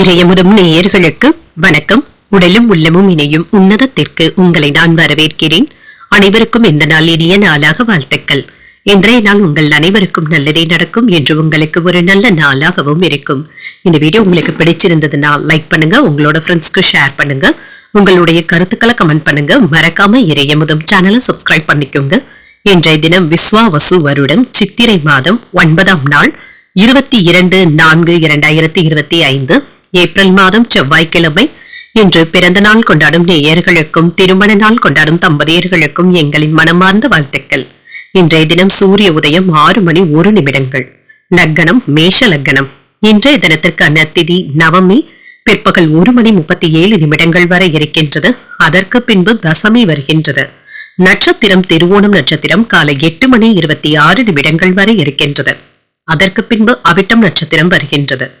இறையமுதும் நேயர்களுக்கு வணக்கம். உடலும் உள்ளமும் இணையும் உன்னதத்திற்கு உங்களை நான் வரவேற்கிறேன். அனைவருக்கும் இந்த நாள் இனிய நாளாக வாழ்த்துக்கள். இன்றைய நாள் உங்கள் அனைவருக்கும் நல்லதே நடக்கும் என்று உங்களுக்கு ஒரு நல்ல நாளாகவும் இருக்கும். இந்த வீடியோ உங்களுக்கு பிடிச்சிருந்ததுன்னா லைக் பண்ணுங்க உங்களோட ஃப்ரெண்ட்ஸ்க்கு ஷேர் பண்ணுங்க. உங்களுடைய கருத்துக்களை கமெண்ட் பண்ணுங்க. மறக்காம இறையமுதும் சேனலை சப்ஸ்கிரைப் பண்ணிக்கோங்க. இன்றைய தினம் விஸ்வாவசு வருடம் சித்திரை மாதம் ஒன்பதாம் நாள் இருபத்தி இரண்டு நான்கு இரண்டாயிரத்தி இருபத்தி ஐந்து. ஏப்ரல் மாதம் செவ்வாய்க்கிழமை. இன்று பிறந்த நாள் கொண்டாடும் நேயர்களுக்கும் திருமண நாள் கொண்டாடும் தம்பதியர்களுக்கும் எங்களின் மனமார்ந்த வாழ்த்துக்கள். இன்றைய தினம் சூரிய உதயம் ஆறு மணி ஒரு நிமிடங்கள். லக்கணம் மேஷ லக்கணம் இன்றைய தினத்திற்கான திதி நவமி. பிற்பகல் ஒரு மணி முப்பத்தி ஏழு நிமிடங்கள் வரை இருக்கின்றது. அதற்கு பின்பு தசமி வருகின்றது. நட்சத்திரம் திருவோணம் நட்சத்திரம் காலை எட்டு மணி இருபத்தி ஆறு நிமிடங்கள் வரை இருக்கின்றது. அதற்கு பின்பு அவிட்டம் நட்சத்திரம் வருகின்றது.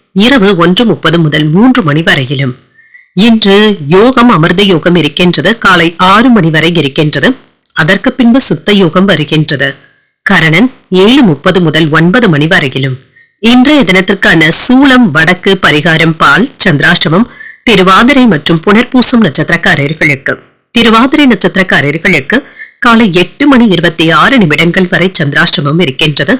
இரவு ஒன்று முப்பது முதல் மூன்று மணி வரையிலும். இன்று யோகம் அமிர்த யோகம் இருக்கின்றது காலை ஆறு மணி வரை இருக்கின்றது. அதற்கு பின்பு சித்த யோகம் வருகின்றது. கரணன் ஏழு முப்பது முதல் ஒன்பது மணி வரையிலும். இன்றைய தினத்திற்கான சூலம் வடக்கு பரிகாரம் பால் சந்திராஷ்டமம் திருவாதிரை மற்றும் புனர்பூசம் நட்சத்திரக்காரர்களுக்கு. திருவாதிரை நட்சத்திரக்காரர்களுக்கு காலை எட்டு மணி இருபத்தி ஆறு நிமிடங்கள் வரை சந்திராஷ்டமம் இருக்கின்றது.